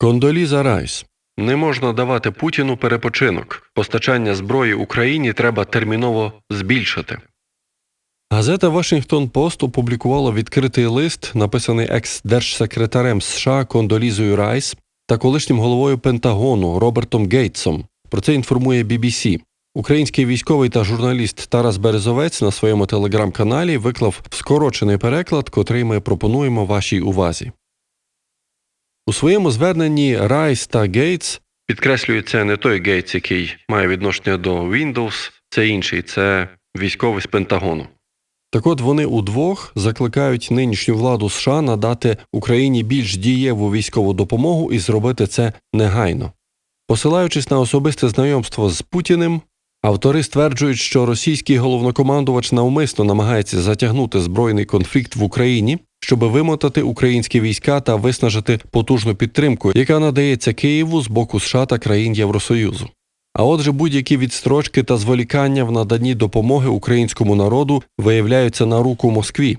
Кондоліза Райс. Не можна давати Путіну перепочинок. Постачання зброї Україні треба терміново збільшити. Газета Вашингтон Пост опублікувала відкритий лист, написаний екс-держсекретарем США Кондолізою Райс та колишнім головою Пентагону Робертом Гейтсом. Про це інформує BBC. Український військовий та журналіст Тарас Березовець на своєму телеграм-каналі виклав скорочений переклад, котрий ми пропонуємо вашій увазі. У своєму зверненні Райс та Гейтс підкреслюється не той Гейтс, який має відношення до Windows, це інший, це військовий з Пентагону. Так от вони удвох закликають нинішню владу США надати Україні більш дієву військову допомогу і зробити це негайно. Посилаючись на особисте знайомство з Путіним, автори стверджують, що російський головнокомандувач навмисно намагається затягнути збройний конфлікт в Україні, щоб вимотати українські війська та виснажити потужну підтримку, яка надається Києву з боку США та країн Євросоюзу. А отже, будь-які відстрочки та зволікання в наданні допомоги українському народу виявляються на руку Москві.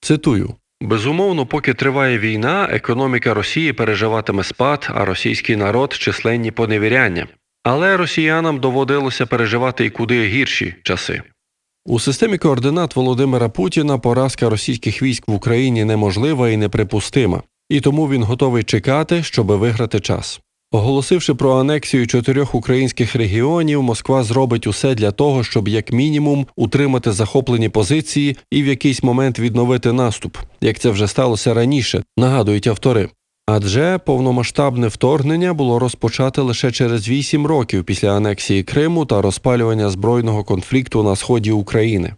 Цитую. Безумовно, поки триває війна, економіка Росії переживатиме спад, а російський народ численні поневіряння. Але росіянам доводилося переживати і куди гірші часи. У системі координат Володимира Путіна поразка російських військ в Україні неможлива і неприпустима, і тому він готовий чекати, щоби виграти час. Оголосивши про анексію чотирьох українських регіонів, Москва зробить усе для того, щоб як мінімум утримати захоплені позиції і в якийсь момент відновити наступ, як це вже сталося раніше, нагадують автори. Адже повномасштабне вторгнення було розпочате лише через вісім років після анексії Криму та розпалювання збройного конфлікту на сході України.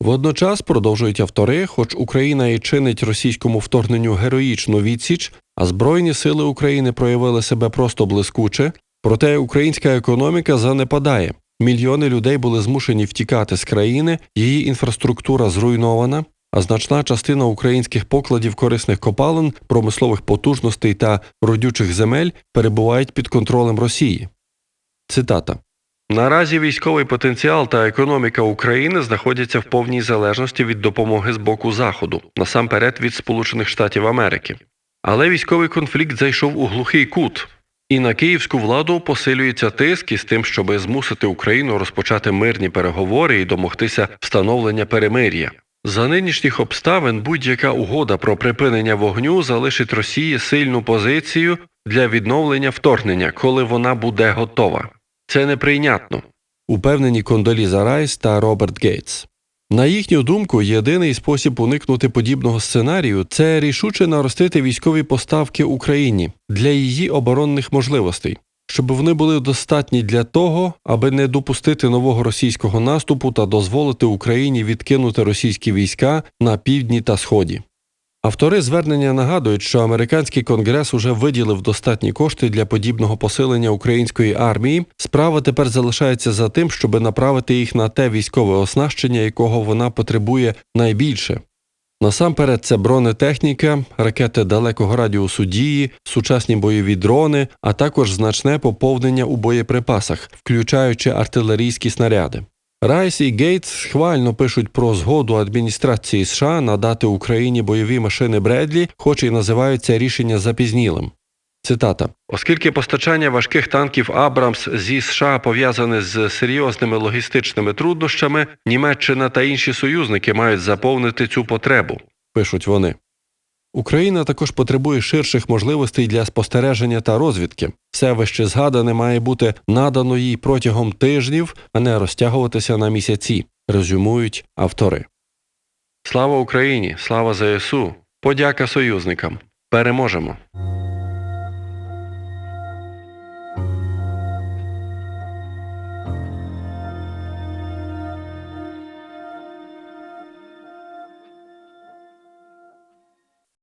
Водночас продовжують автори, хоч Україна і чинить російському вторгненню героїчну відсіч, а Збройні сили України проявили себе просто блискуче, проте українська економіка занепадає. Мільйони людей були змушені втікати з країни, її інфраструктура зруйнована, а значна частина українських покладів корисних копалин, промислових потужностей та родючих земель перебувають під контролем Росії. Цитата Наразі військовий потенціал та економіка України знаходяться в повній залежності від допомоги з боку Заходу, насамперед від Сполучених Штатів Америки. Але військовий конфлікт зайшов у глухий кут, і на київську владу посилюється тиск із тим, щоби змусити Україну розпочати мирні переговори і домогтися встановлення перемир'я. За нинішніх обставин будь-яка угода про припинення вогню залишить Росії сильну позицію для відновлення вторгнення, коли вона буде готова. Це неприйнятно. Упевнені Кондоліза Райс та Роберт Гейтс. На їхню думку, єдиний спосіб уникнути подібного сценарію це рішуче наростити військові поставки Україні для її оборонних можливостей, щоб вони були достатні для того, аби не допустити нового російського наступу та дозволити Україні відкинути російські війська на півдні та сході. Автори звернення нагадують, що американський конгрес уже виділив достатні кошти для подібного посилення української армії. Справа тепер залишається за тим, щоб направити їх на те військове оснащення, якого вона потребує найбільше. Насамперед, це бронетехніка, ракети далекого радіусу дії, сучасні бойові дрони, а також значне поповнення у боєприпасах, включаючи артилерійські снаряди. Райс і Гейтс схвально пишуть про згоду адміністрації США надати Україні бойові машини Бредлі, хоч і називаються рішення запізнілим. Цитата: оскільки постачання важких танків Абрамс зі США пов'язане з серйозними логістичними труднощами, Німеччина та інші союзники мають заповнити цю потребу, пишуть вони. Україна також потребує ширших можливостей для спостереження та розвідки. Все вище згадане має бути надано їй протягом тижнів, а не розтягуватися на місяці, резюмують автори. Слава Україні! Слава ЗСУ! Подяка союзникам! Переможемо!